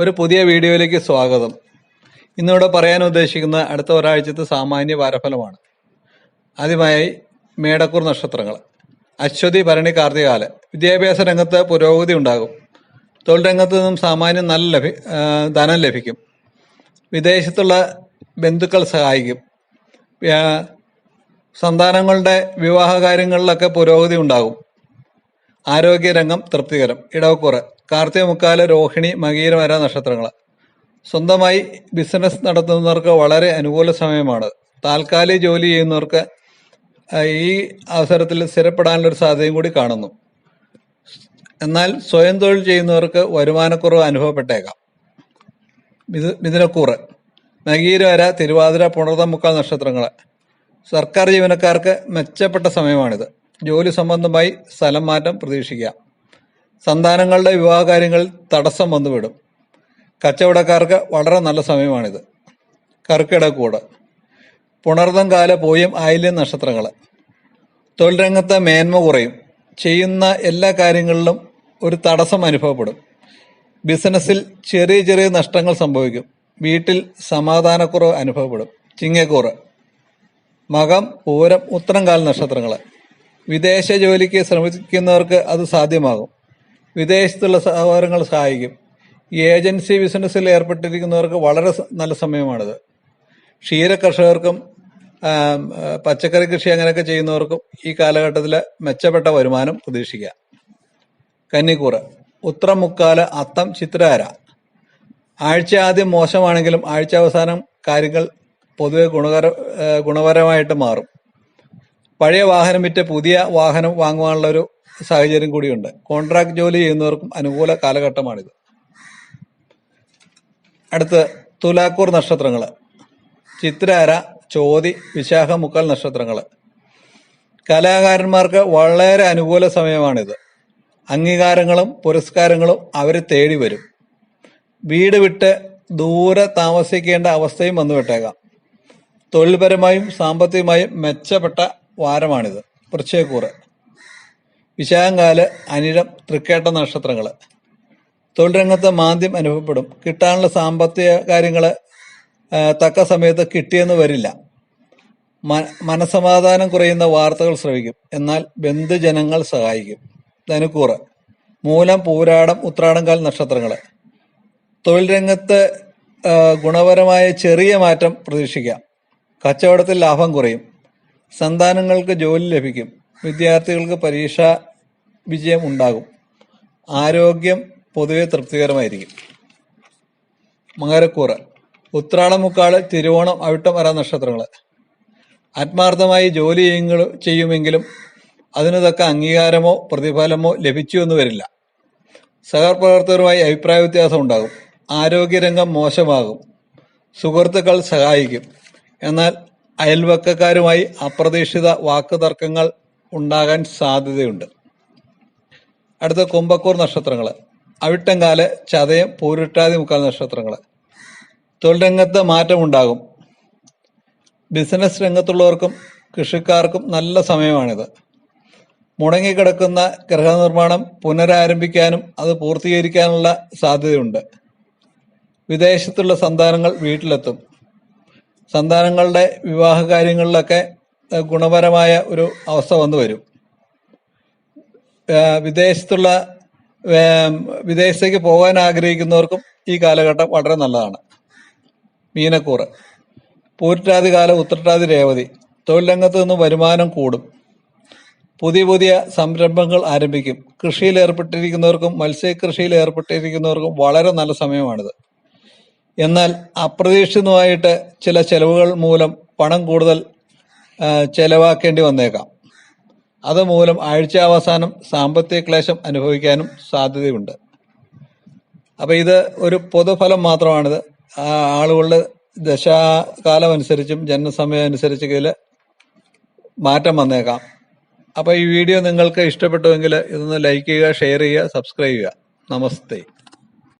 ഒരു പുതിയ വീഡിയോയിലേക്ക് സ്വാഗതം. ഇന്നിവിടെ പറയാൻ ഉദ്ദേശിക്കുന്ന അടുത്ത ഒരാഴ്ചത്തെ സാമാന്യ വാരഫലമാണ്. ആദ്യമായി മേടക്കൂർ നക്ഷത്രങ്ങൾ. അശ്വതി ഭരണി കാർത്തികാല വിദ്യാഭ്യാസ രംഗത്ത് പുരോഗതി ഉണ്ടാകും. തൊഴിൽ രംഗത്ത് നിന്നും സാമാന്യം നല്ല ലഭി ധനം ലഭിക്കും. വിദേശത്തുള്ള ബന്ധുക്കൾ സഹായിക്കും. സന്താനങ്ങളുടെ വിവാഹ കാര്യങ്ങളിലൊക്കെ പുരോഗതി ഉണ്ടാകും. ആരോഗ്യരംഗം തൃപ്തികരം. ഇടവക്കൂറ്. കാർത്തിക മുക്കാല രോഹിണി മകീരമര നക്ഷത്രങ്ങൾ സ്വന്തമായി ബിസിനസ് നടത്തുന്നവർക്ക് വളരെ അനുകൂല സമയമാണ്. താൽക്കാലിക ജോലി ചെയ്യുന്നവർക്ക് ഈ അവസരത്തിൽ സ്ഥിരപ്പെടാനുള്ളൊരു സാധ്യതയും കൂടി കാണുന്നു. എന്നാൽ സ്വയം തൊഴിൽ ചെയ്യുന്നവർക്ക് വരുമാനക്കുറവ് അനുഭവപ്പെട്ടേക്കാം. മിഥു മിഥുനക്കൂറ്. നഗീരവര തിരുവാതിര പുണർതമുക്കാൽ നക്ഷത്രങ്ങൾ സർക്കാർ ജീവനക്കാർക്ക് മെച്ചപ്പെട്ട സമയമാണിത്. ജോലി സംബന്ധമായി സ്ഥലം മാറ്റം പ്രതീക്ഷിക്കാം സന്താനങ്ങളുടെ വിവാഹ കാര്യങ്ങളിൽ തടസ്സം വന്നുവിടും. കച്ചവടക്കാർക്ക് വളരെ നല്ല സമയമാണിത്. കർക്കിടക്കൂട് പുണർതം കാല പോയും ആയില്യം നക്ഷത്രങ്ങൾ തൊഴിൽ രംഗത്ത് മേന്മ കുറയും. ചെയ്യുന്ന എല്ലാ കാര്യങ്ങളിലും ഒരു തടസ്സം അനുഭവപ്പെടും. ബിസിനസ്സിൽ ചെറിയ ചെറിയ നഷ്ടങ്ങൾ സംഭവിക്കും. വീട്ടിൽ സമാധാനക്കുറവ് അനുഭവപ്പെടും. ചിങ്ങക്കൂറ്. മകം പൂരം ഉത്തരം കാല നക്ഷത്രങ്ങൾ വിദേശ ജോലിക്ക് ശ്രമിക്കുന്നവർക്ക് അത് സാധ്യമാകും. വിദേശത്തുള്ള സഹോദരങ്ങൾ സഹായിക്കും. ഏജൻസി ബിസിനസ്സിൽ ഏർപ്പെട്ടിരിക്കുന്നവർക്ക് വളരെ നല്ല സമയമാണിത്. ക്ഷീര കർഷകർക്കും പച്ചക്കറി കൃഷി അങ്ങനെയൊക്കെ ചെയ്യുന്നവർക്കും ഈ കാലഘട്ടത്തിൽ മെച്ചപ്പെട്ട വരുമാനം പ്രതീക്ഷിക്കാം. കന്നിക്കൂറ് ഉത്രം മുക്കാല അത്തം ചിത്രാര. ആഴ്ച ആദ്യം മോശമാണെങ്കിലും ആഴ്ച അവസാനം കാര്യങ്ങൾ പൊതുവെ ഗുണകര ഗുണപരമായിട്ട് മാറും. പഴയ വാഹനം വിറ്റ് പുതിയ വാഹനം വാങ്ങുവാനുള്ള ഒരു സാഹചര്യം കൂടിയുണ്ട്. കോൺട്രാക്ട് ജോലി ചെയ്യുന്നവർക്കും അനുകൂല കാലഘട്ടമാണിത്. അടുത്ത് തുലാക്കൂർ നക്ഷത്രങ്ങൾ ചിത്രാര ചോതി വിശാഖ മുക്കാൽ നക്ഷത്രങ്ങൾ കലാകാരന്മാർക്ക് വളരെ അനുകൂല സമയമാണിത്. അംഗീകാരങ്ങളും പുരസ്കാരങ്ങളും അവരെ തേടി വരും. വീട് വിട്ട് ദൂരെ താമസിക്കേണ്ട അവസ്ഥയും വന്നു വിട്ടേക്കാം തൊഴിൽപരമായും സാമ്പത്തികമായും മെച്ചപ്പെട്ട വാരമാണിത്. വൃശ്ചയക്കൂറ് വിശാഖങ്കാൽ അനിഴം തൃക്കേട്ട നക്ഷത്രങ്ങൾ തൊഴിൽ രംഗത്ത് മാന്ദ്യം അനുഭവപ്പെടും. കിട്ടാനുള്ള സാമ്പത്തിക കാര്യങ്ങൾ തക്ക സമയത്ത് കിട്ടിയെന്ന് വരില്ല. മനസമാധാനം കുറയുന്ന വാർത്തകൾ ശ്രവിക്കും. എന്നാൽ ബന്ധുജനങ്ങൾ സഹായിക്കും. ധനുക്കൂറ്. മൂലം പൂരാടം ഉത്രാടംകാൽ നക്ഷത്രങ്ങൾ തൊഴിൽ രംഗത്ത് ഗുണപരമായ ചെറിയ മാറ്റം പ്രതീക്ഷിക്കാം. കച്ചവടത്തിൽ ലാഭം കുറയും. സന്താനങ്ങൾക്ക് ജോലി ലഭിക്കും. വിദ്യാർത്ഥികൾക്ക് പരീക്ഷാ വിജയം ഉണ്ടാകും. ആരോഗ്യം പൊതുവെ തൃപ്തികരമായിരിക്കും. മകരക്കൂറ്. ഉത്രാടം മുക്കാൾ തിരുവോണം അവിട്ടം വരാ നക്ഷത്രങ്ങൾ ആത്മാർത്ഥമായി ജോലി ചെയ്യുമെങ്കിലും അതിനു തക്ക അംഗീകാരമോ പ്രതിഫലമോ ലഭിച്ചു എന്ന് വരില്ല. സഹപ്രവർത്തകരുമായി അഭിപ്രായ വ്യത്യാസം ഉണ്ടാകും. ആരോഗ്യരംഗം മോശമാകും. സുഹൃത്തുക്കൾ സഹായിക്കും. എന്നാൽ അയൽവക്കക്കാരുമായി അപ്രതീക്ഷിത വാക്കുതർക്കങ്ങൾ ഉണ്ടാകാൻ സാധ്യതയുണ്ട്. അടുത്ത കുംഭക്കൂർ നക്ഷത്രങ്ങൾ അവിട്ടങ്കാൽ ചതയം പൂരിട്ടാതി മുക്കാൽ നക്ഷത്രങ്ങൾ തൊഴിൽ രംഗത്ത് മാറ്റമുണ്ടാകും ബിസിനസ് രംഗത്തുള്ളവർക്കും കൃഷിക്കാർക്കും നല്ല സമയമാണിത്. മുടങ്ങിക്കിടക്കുന്ന ഗൃഹനിർമ്മാണം പുനരാരംഭിക്കാനും അത് പൂർത്തീകരിക്കാനുള്ള സാധ്യതയുണ്ട്. വിദേശത്തുള്ള സന്താനങ്ങൾ വീട്ടിലെത്തും. സന്താനങ്ങളുടെ വിവാഹ കാര്യങ്ങളിലൊക്കെ ഗുണപരമായ ഒരു അവസ്ഥ വന്നു വരും. വിദേശത്തുള്ള വിദേശത്തേക്ക് പോകാൻ ആഗ്രഹിക്കുന്നവർക്കും ഈ കാലഘട്ടം വളരെ നല്ലതാണ്. മീനക്കൂറ്. പൂരിട്ടാതി കാലം ഉത്രട്ടാതി രേവതി. തൊഴിൽ രംഗത്ത് നിന്ന് വരുമാനം കൂടും. പുതിയ പുതിയ സംരംഭങ്ങൾ ആരംഭിക്കും. കൃഷിയിൽ ഏർപ്പെട്ടിരിക്കുന്നവർക്കും മത്സ്യകൃഷിയിൽ ഏർപ്പെട്ടിരിക്കുന്നവർക്കും വളരെ നല്ല സമയമാണിത്. എന്നാൽ അപ്രതീക്ഷിതമായിട്ട് ചില ചെലവുകൾ മൂലം പണം കൂടുതൽ ചെലവാക്കേണ്ടി വന്നേക്കാം. അതുമൂലം ആഴ്ചാവസാനം സാമ്പത്തിക ക്ലേശം അനുഭവിക്കാനും സാധ്യതയുണ്ട്. അപ്പൊ ഇത് ഒരു പൊതുഫലം മാത്രമാണിത്. ആളുകളുടെ ദശാകാലം അനുസരിച്ചും ജനനസമയം അനുസരിച്ച് ഇതിൽ മാറ്റം വന്നേക്കാം. അപ്പോൾ ഈ വീഡിയോ നിങ്ങൾക്ക് ഇഷ്ടപ്പെട്ടുവെങ്കിൽ ഇതൊന്ന് ലൈക്ക് ചെയ്യുക ഷെയർ ചെയ്യുക സബ്സ്ക്രൈബ് ചെയ്യുക. നമസ്തേ.